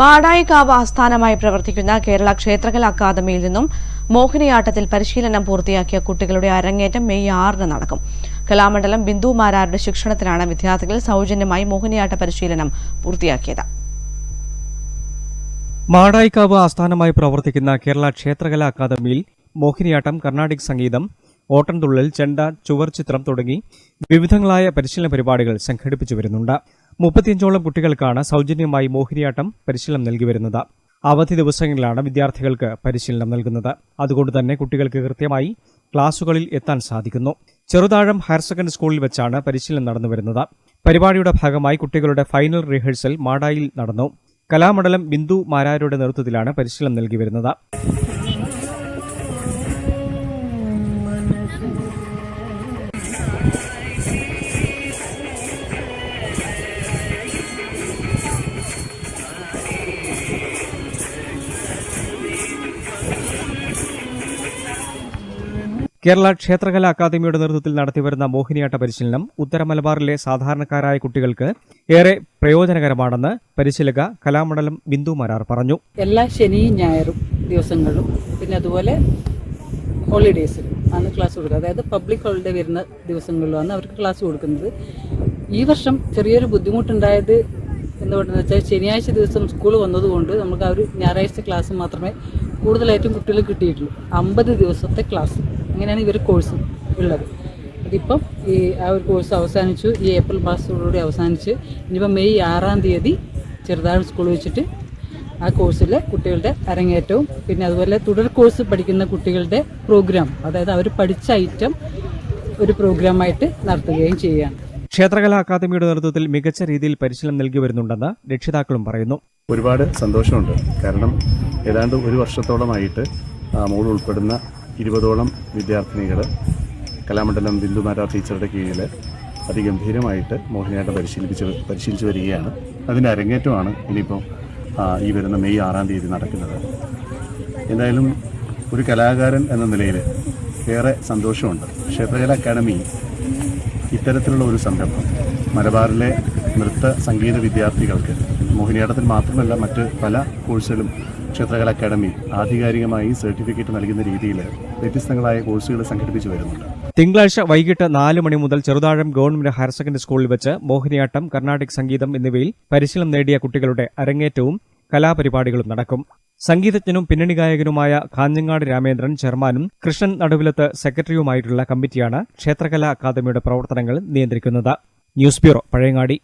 മാടായിക്കാവ് ആസ്ഥാനമായി പ്രവർത്തിക്കുന്ന കേരള ക്ഷേത്രകല അക്കാദമിയിൽ നിന്നും മോഹിനിയാട്ടത്തിൽ പരിശീലനം പൂർത്തിയാക്കിയ കുട്ടികളുടെ അരങ്ങേറ്റം മെയ് ആറിന് നടക്കും. കലാമണ്ഡലം ബിന്ദു മാരാരുടെ ശിക്ഷണത്തിലാണ് വിദ്യാർത്ഥികൾ സൗജന്യമായി മോഹിനിയാട്ട പരിശീലനം പൂർത്തിയാക്കിയത്. മാടായിക്കാവ് ആസ്ഥാനമായി പ്രവർത്തിക്കുന്ന കേരള ക്ഷേത്രകല അക്കാദമിയിൽ മോഹിനിയാട്ടം കർണാടിക് സംഗീതം ഓട്ടൻതുള്ളൽ ചെണ്ട ചുവർചിത്രം തുടങ്ങി വിവിധങ്ങളായ പരിശീലന പരിപാടികൾ സംഘടിപ്പിച്ചു വരുന്നുണ്ട്. മുപ്പത്തിയഞ്ചോളം കുട്ടികൾക്കാണ് സൗജന്യമായി മോഹിനിയാട്ടം പരിശീലനം നൽകി വരുന്നത്. അവധി ദിവസങ്ങളിലാണ് വിദ്യാർത്ഥികൾക്ക് പരിശീലനം നൽകുന്നത്. അതുകൊണ്ട് തന്നെ കുട്ടികൾക്ക് കൃത്യമായി ക്ലാസുകളിൽ എത്താൻ സാധിക്കുന്നു. ചെറുതാഴം ഹയർ സെക്കൻഡറി സ്കൂളിൽ വെച്ചാണ് പരിശീലനം നടന്നു വരുന്നത്. പരിപാടിയുടെ ഭാഗമായി കുട്ടികളുടെ ഫൈനൽ റിഹേഴ്സൽ മാടായിൽ നടന്നു. കലാമണ്ഡലം ബിന്ദു മാരാരുടെ നേതൃത്വത്തിലാണ് പരിശീലനം നൽകി വരുന്നത്. കേരള ക്ഷേത്രകലാ അക്കാദമിയുടെ നേതൃത്വത്തിൽ നടത്തിവരുന്ന മോഹിനിയാട്ട പരിശീലനം ഉത്തര മലബാറിലെ സാധാരണക്കാരായ കുട്ടികൾക്ക് ഏറെ പ്രയോജനകരമാണെന്ന് പരിശീലക കലാമണ്ഡലം ബിന്ദു മരാർ പറഞ്ഞു. എല്ലാ ശനിയും ഞായറും ദിവസങ്ങളിലും പിന്നെ അതുപോലെ ഹോളിഡേയ്സിലും ആണ് ക്ലാസ് കൊടുക്കുക. അതായത് പബ്ലിക് ഹോളിഡേ വരുന്ന ദിവസങ്ങളിലുമാണ് അവർക്ക് ക്ലാസ് കൊടുക്കുന്നത്. ഈ വർഷം ചെറിയൊരു ബുദ്ധിമുട്ടുണ്ടായത് എന്തുകൊണ്ടെന്ന് വെച്ചാൽ ശനിയാഴ്ച ദിവസം സ്കൂൾ വന്നതുകൊണ്ട് നമുക്ക് ആ ഒരു ഞായറാഴ്ച ക്ലാസ് മാത്രമേ കൂടുതലായിട്ടും കുട്ടികൾ കിട്ടിയിട്ടുള്ളൂ. അമ്പത് ദിവസത്തെ ക്ലാസ് അങ്ങനെയാണ് ഇവർ കോഴ്സ് ഉള്ളത്. അതിപ്പം ഈ ആ ഒരു കോഴ്സ് അവസാനിച്ചു. ഈ ഏപ്രിൽ മാസത്തോടുകൂടി അവസാനിച്ച്. ഇനിയിപ്പോൾ മെയ് ആറാം തീയതി ചെറുതാഴ് സ്കൂൾ വെച്ചിട്ട് ആ കോഴ്സിലെ കുട്ടികളുടെ അരങ്ങേറ്റവും പിന്നെ അതുപോലെ തുടർ കോഴ്സ് പഠിക്കുന്ന കുട്ടികളുടെ പ്രോഗ്രാം അതായത് അവർ പഠിച്ച ഐറ്റം ഒരു പ്രോഗ്രാമായിട്ട് നടത്തുകയും ചെയ്യുകയാണ് ക്ഷേത്രകലാ അക്കാദമിയുടെ നേതൃത്വത്തിൽ മികച്ച രീതിയിൽ പരിശീലനം നൽകി വരുന്നുണ്ടെന്ന് രക്ഷിതാക്കളും പറയുന്നു. ഒരുപാട് സന്തോഷമുണ്ട്. കാരണം ഏതാണ്ട് ഒരു വർഷത്തോളമായിട്ട് മോൾ ഉൾപ്പെടുന്ന ഇരുപതോളം വിദ്യാർത്ഥിനികൾ കലാമണ്ഡലം ബിന്ദുമാര ടീച്ചറുടെ കീഴിൽ അതിഗംഭീരമായിട്ട് മോഹിനിയാട്ടം പരിശീലിപ്പിച്ച് പരിശീലിച്ച് വരികയാണ്. അതിന്റെ അരങ്ങേറ്റമാണ് ഇനിയിപ്പോൾ ഈ വരുന്ന മെയ് ആറാം തീയതി നടക്കുന്നത്. എന്തായാലും ഒരു കലാകാരൻ എന്ന നിലയിൽ ഏറെ സന്തോഷമുണ്ട്. ക്ഷേത്രകല അക്കാദമി ഇത്തരത്തിലുള്ള ഒരു സംരംഭം മലബാറിലെ നൃത്ത സംഗീത വിദ്യാർത്ഥികൾക്ക് മോഹിനിയാട്ടത്തിൽ മാത്രമല്ല മറ്റ് പല കോഴ്സുകളും ക്ഷേത്രകല അക്കാദമി ആധികാരികമായി സർട്ടിഫിക്കറ്റ് നൽകുന്ന രീതിയിൽ വ്യത്യസ്തങ്ങളായ കോഴ്സുകൾ സംഘടിപ്പിച്ചു വരുന്നുണ്ട്. തിങ്കളാഴ്ച വൈകിട്ട് നാല് മണി മുതൽ ചെറുതാഴം ഗവൺമെന്റ് ഹയർ സെക്കൻഡറി സ്കൂളിൽ വെച്ച് മോഹിനിയാട്ടം കർണാടിക് സംഗീതം എന്നിവയിൽ പരിശീലനം നേടിയ കുട്ടികളുടെ അരങ്ങേറ്റവും കലാപരിപാടികളും നടക്കും. സംഗീതജ്ഞനും പിന്നണി ഗായകനുമായ കാഞ്ഞങ്ങാട് രാമേന്ദ്രൻ ചെയർമാനും കൃഷ്ണൻ നടുവിലത്ത് സെക്രട്ടറിയുമായിട്ടുള്ള കമ്മിറ്റിയാണ് ക്ഷേത്രകലാ അക്കാദമിയുടെ പ്രവർത്തനങ്ങൾ നിയന്ത്രിക്കുന്നത്. News bureau Pazhayangadi.